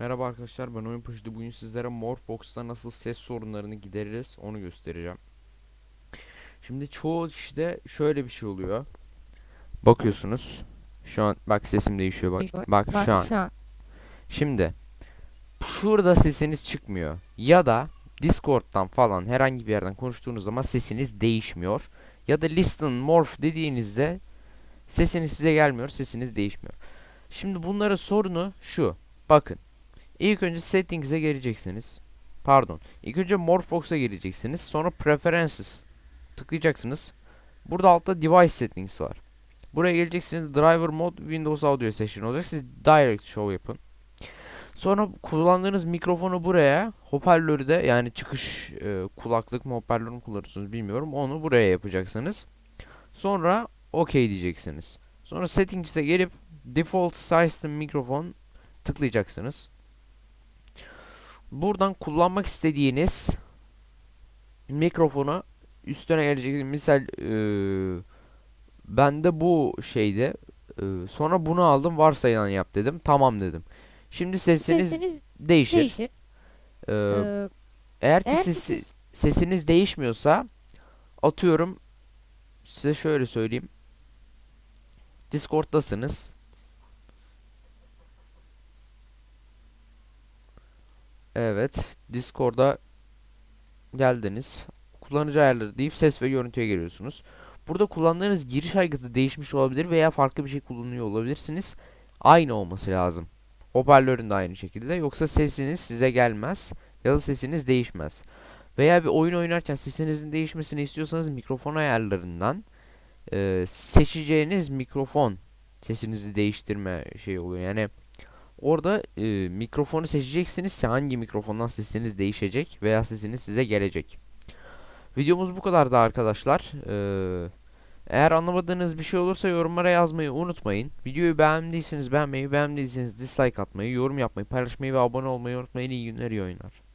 Merhaba arkadaşlar ben Oyun Paşa'da bugün sizlere Morphbox'ta nasıl ses sorunlarını gideririz onu göstereceğim. Şimdi çoğu kişide şöyle bir şey oluyor. Bakıyorsunuz. Şu an bak sesim değişiyor bak. Bak şu an. Şu an. Şimdi şurada sesiniz çıkmıyor. Ya da Discord'dan falan herhangi bir yerden konuştuğunuz zaman sesiniz değişmiyor. Ya da listen morph dediğinizde sesiniz size gelmiyor, sesiniz değişmiyor. Şimdi bunların sorunu şu. Bakın. İlk önce settings'e geleceksiniz. Pardon. İlk önce Morphbox'a geleceksiniz. Sonra Preferences tıklayacaksınız. Burada altta Device Settings var. Buraya geleceksiniz. Driver Mode Windows Audio Session olacak. Siz Direct Show yapın. Sonra kullandığınız mikrofonu buraya, hoparlörü de yani çıkış e, kulaklık mı hoparlör mü kullanıyorsunuz bilmiyorum. Onu buraya yapacaksınız. Sonra OK diyeceksiniz. Sonra Settings'e gelip Default System Mikrofon tıklayacaksınız. Buradan kullanmak istediğiniz mikrofonu üstüne gelecek. Misal eee bende bu şeydi. Eee, sonra bunu aldım varsayılan yap dedim. Tamam dedim. Şimdi sesiniz Sesiniz değişir. değişir. Eee, Ee, eğer ki eğer ki sesi- siz- sesiniz değişmiyorsa atıyorum size şöyle söyleyeyim. Discord'dasınız. Evet, Discord'a geldiniz. Kullanıcı ayarları deyip ses ve görüntüye geliyorsunuz. Burada kullandığınız giriş aygıtı değişmiş olabilir veya farklı bir şey kullanıyor olabilirsiniz. Aynı olması lazım. Hoparlörün de aynı şekilde. Yoksa sesiniz size gelmez ya da sesiniz değişmez. Veya bir oyun oynarken sesinizin değişmesini istiyorsanız mikrofon ayarlarından e, seçeceğiniz mikrofon sesinizi değiştirme şey oluyor. Yani orada e, mikrofonu seçeceksiniz ki hangi mikrofondan sesiniz değişecek veya sesiniz size gelecek. Videomuz bu kadardı arkadaşlar. Ee, eğer anlamadığınız bir şey olursa yorumlara yazmayı unutmayın. Videoyu beğendiyseniz beğenmeyi, beğenmediyseniz dislike atmayı, yorum yapmayı, paylaşmayı ve abone olmayı unutmayın. İyi günler, iyi oyunlar.